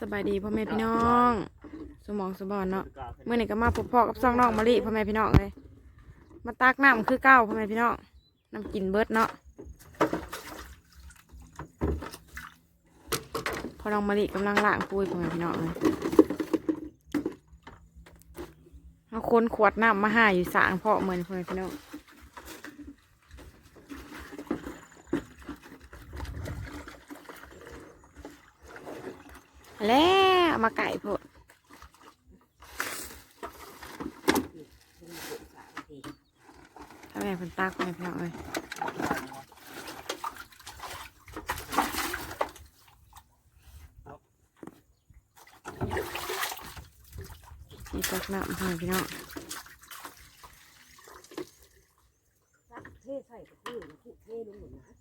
สบายดีพ่อแม่พี่น้อง สมองสบอนเนาะเมื่อนี้ก็มาพบพ่อกับซองน้องมะลิพ่อแม่พี่น้องเลย มาตักน้ำคือเก้าพ่อแม่พี่น้องน้ำกินเบิดเนาะพอน้องมะลิกำลังล้างปุ้ยพ่อแม่พี่น้องเลยเอาคนขวดน้ำมาห้าอยู่สางพ่อเหมือนพ่อแม่พี่น้อง แล้วมาไก่พดถ้าแม่เพิ่นตากพ่อแม่พี่น้องเลยที่ตักน้ำให้พี่น้อง เทใส่กับที่ที่เทลงหมดนะ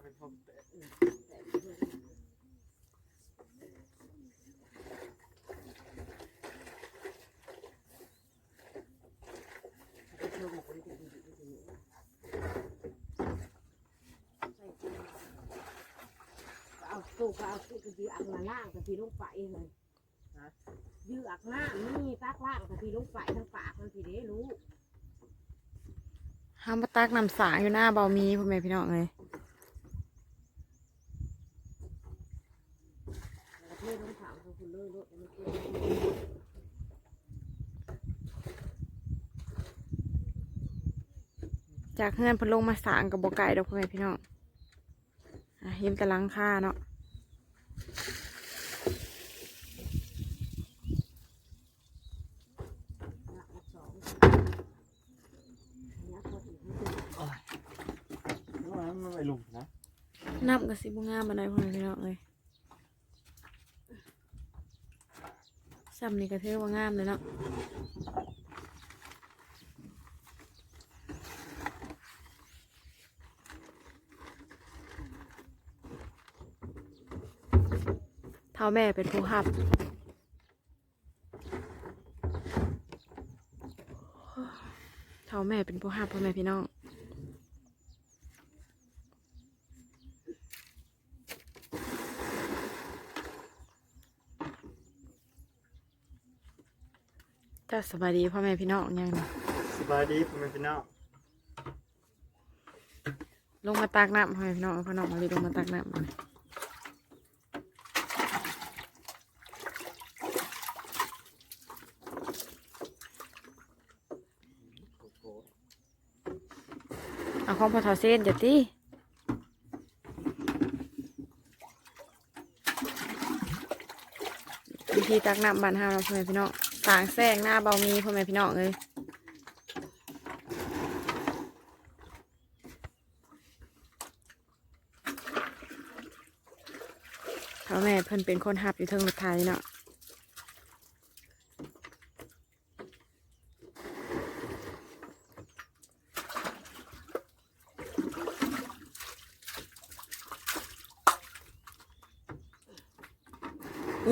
บ้าเป็นทอมแตะเอาตู้ก็เอาตู้ก็ยืออักมาล่างกับทีลงไปเลยยืออักหน้านี่ตักล่างกับทีลงไปทั้งปากมันทีเด้รู้ห้ามมาตักน้ำสางอยู่หน้าเบามีพ่อแม่พี่น้องเลย แล้วเทลงถังของคุณเลยรถมันเกิน จากเฮือนเพนลงมาสางกับบไก่ดอกพ่อแม่พี่น้องอะเยิ้มแต่หลังค่าเนาะละสองเนี่ยพอถึงที่แล้วมันไม่ไปลุมนะนับกับสิบุงามบันไดพ่อแม่พี่น้องเลย ซ้ำนี่ก็เท่ว่างามเลยเนาะเท่าแม่เป็นผู้หับเท่าแม่เป็นผู้หับพ่อแม่พี่น้อง สบายดีพ่อแม่พี่น้องยังนี่สบายดีพ่อแม่พี่น้องลงมาตักน้ำพ่อแม่พี่น้องพ่อน้องมาลีลงมาตักน้ำหน่อยเอาของพอทอเส้นจะตีวิธีตักน้ำบานห้าเราะพ่อแม่พี่น้อง สางแซงหน้าเบามีพ่อแม่พี่น้องเลยพ่อแม่เพิ่นเป็นคนหับอยู่เทิงรถไทยเนาะ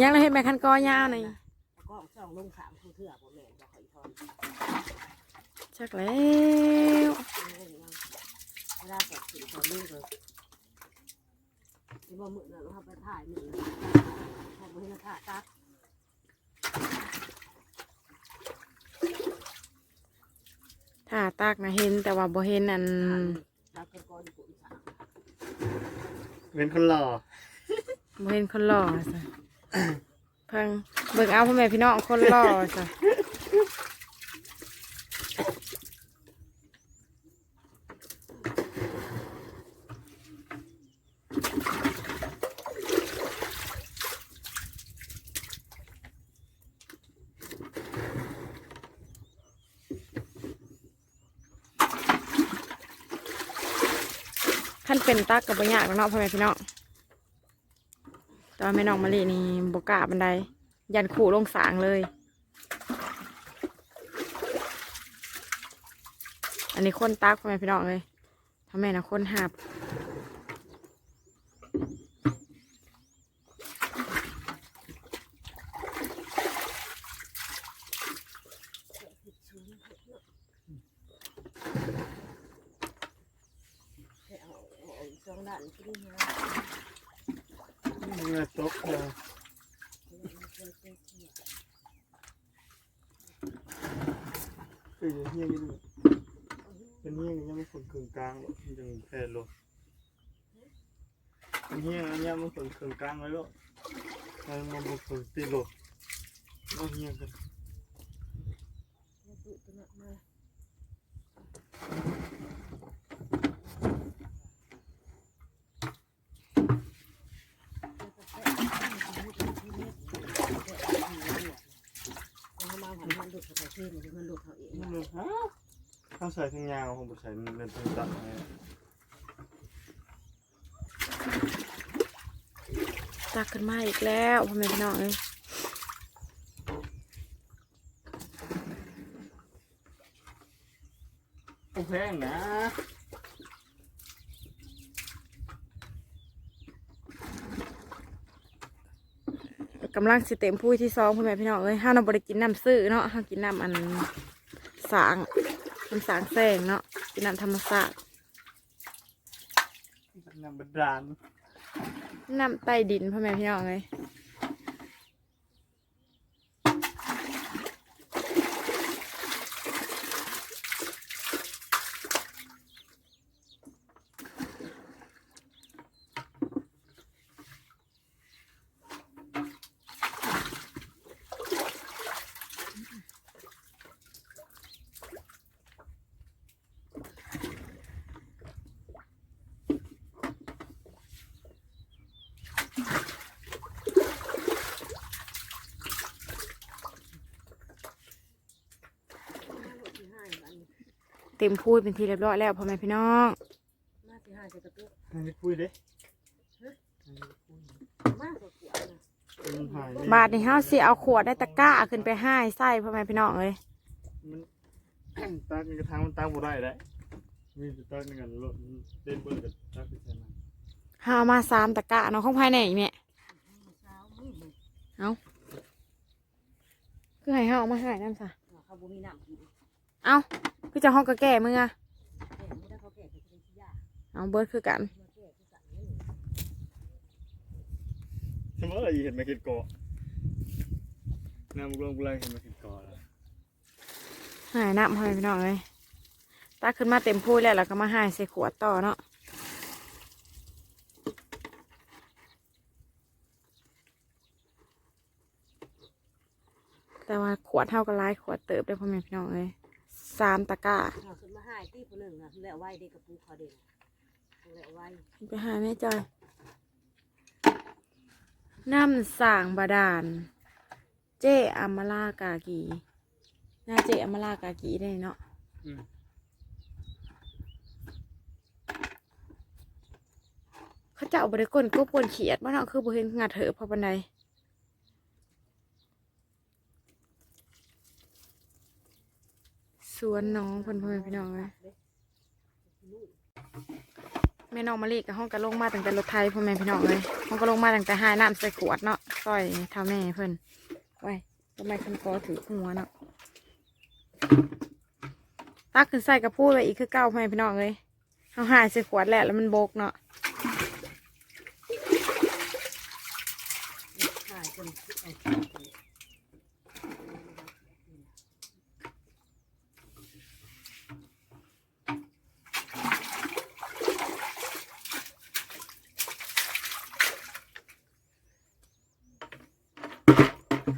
ยังเลยเห็นแม่คันกอยาวหน่ อยก็สองลงสามคู่เถื่อผมแม่บอกขอยทอนชักแล้วเวลาแตกสีทอนลูกเลยที่บ่มือน่ะเราไปถ่ายมือพอมือน่ะถ่ายตักถ้าตากนะเห็นแต่ว่าบ่เห็นอันตักกันก่อนดีกว่าอีกสามเป็นคนหล่อบ่เห็นคนหล่อซะ เพิ่งเบิ่งเอาพ่อแม่พี่น้องคนหล่อซะขั้นเป็นตักกับบ่ยากหรอกเนาะพ่อแม่พี่น้อง แต่ว่าแม่น้องมะลินี่บกาบันได ยันขู่ลงสางเลย อันนี้คนตักพ่อแม่พี่น้องเลยทำแม่นะคนหับสองด้านก็ได้นะนี่นี่นะ แพ้ลงเป็นเฮี้ยงอันนี้มันฝนกึ่งกลางเลยหรอกมันมันฝนตีลงเอาเฮี้ยงกัน ตุตัวนั้นมา มันมาหันมันหลุดเขาเท่มันมันหลุด เขาเองมันเลยฮะข้าวใส่ทั้งยาวผมใส่มันเป็นตัดไงตักขึ้นมาอีกแล้วพ่อแม่พี่น้องเอ้ยโอแพงนะกำลังสิเต็มพู้ยที่สองพ่อแม่พี่น้องเอ้ยห้าเราบริกินน้ำซื้อเนาะห้ากินน้ำอัน สางน้ำสางแสงเนาะกินน้ำธรรมชาติน้ำบาดาลน้ำใต้ดินพ่อแม่พี่น้องเอ้ย เต็มพู้ยเป็นที่เรียบร้อยแล้วพ่อแม่พี่น้อง มาที่ห้าจะกระตุกให้นี่คุยเด้มากกว่าขวดนะมันหายบาทนี่ห้าสิเอาขวดได้ตะกร้าขึ้นไปให้ไส้พ่อแม่พี่น้องเอ้ยมันตักกระทางมันตักบ่ได้ได้มีแต่ตักในกันรถเต้นเบิ้ลกับตักไปใส่มันห้าเอามาสามตะกร้าเนาะของภายในอีกเนี่ยเช้ามืดเลยคือให้ห้าเอามาให้น้ำซะเขาบ่มีน้ำกินเอา คือจะห้องกระแก่มึงอะแก่ไม่ได้เขาแก่เขาเป็นขี้ยาเอาเบิร์ดคือกันมาแก่ที่สั่งนี่สมมติเราเห็นมาเห็นเกาะน้ำบุกลงบุไรเห็นมาเห็นเกาะแล้วหายน้ำพ่อแม่พี่น้องเลยตักขึ้นมาเต็มพู้ยแล้วแล้วก็มาให้ใส่ขวดต่อเนาะแต่ว่าขวดเท่ากับหลายขวดเติบได้พ่อแม่พี่น้องเลย สามตะกร้าเขาขึ้นมาให้ตีคนหนึ่งนะแล้วไว้เด็กกับปูเขาเด่นแล้วไว้ไปหาแม่จอยน้ำสางบาดาล เจอามาลากากีน่าเจอามาลากากีได้เนาะอืมเขาเจ้าบริกลก็ปนเขียดบ้านเนาะคือบ่เห็นงัดเหอะพอปันใด สวนน้องเพิ่นพ่อแม่พี่น้องเลยแม่น้องมะลิกับห้องก็ลงมาตั้งแต่รถไทยพ่อแม่พี่น้องเลยห้องก็ลงมาตั้งแต่หายน้ำใส่ขวดเนาะซอยเท่าแม่เพิ่นไว้ทำไมคันคอถือหัวเนาะตักขึ้นใส่กระพู้ไว้อีกคือเก้าพ่อแม่พี่น้องเลยเอาหายใส่ขวดแหละแล้วมันโบกเนาะ หายจนเอา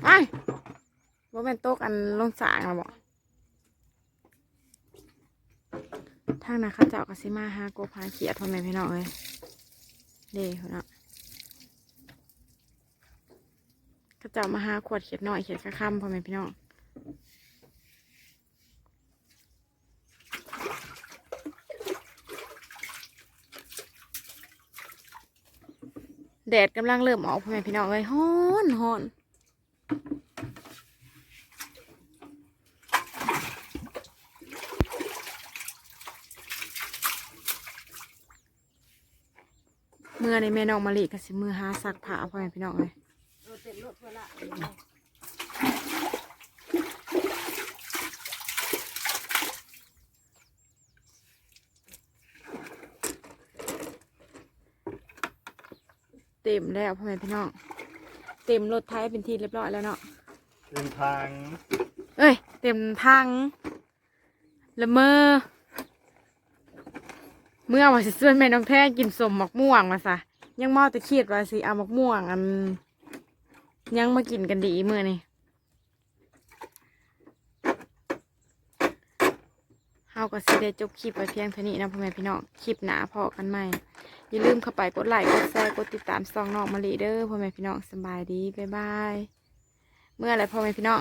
ไอ้ ว่าเป็นโต๊ะอันลงสางแล้วบอกทางนะข้าเจ้าก็สิมาหากบหาเขียดพ่อแม่พี่น้องเลยเด้คนละเข้าเจ้ามาหาขวดเขียดน้อยเขียดกระคำพ่อแม่พี่น้องแดดกำลังเริ่มออกพ่อแม่พี่น้องเลยฮ้อนฮ้อน มื่อในแม่น้องมะลิก็สิมือหาซักผ้าพ่อแม่พี่น้องเลยเออเต็มรถเพื่อละมต็มแล้วพ่อแม่พี่น้อง เต็มรถไทยเป็นที่เรียบร้อยแล้วเนาะเป็นทาง เอ้ย เต็มทังละเมอ เมื่อว่าสิส่วนแม่น้องแท้กินสมหมกม่วงมาซะยังเมาแต่เครียดว่าสิเอาหมกม่วงอันยังมากินกันดีเมื่อนี่เฮาก็สิได้จบคลิปไว้เพียงเท่านี้นะพ่อแม่พี่น้องคลิปหนาพอกันใหม่อย่าลืมเข้าไปกดไลค์กดแชร์กดติดตามซองนองมาลีเด้อพ่อแม่พี่น้องสบายดีบ๊ายบายเมื่อไรพ่อแม่พี่น้อง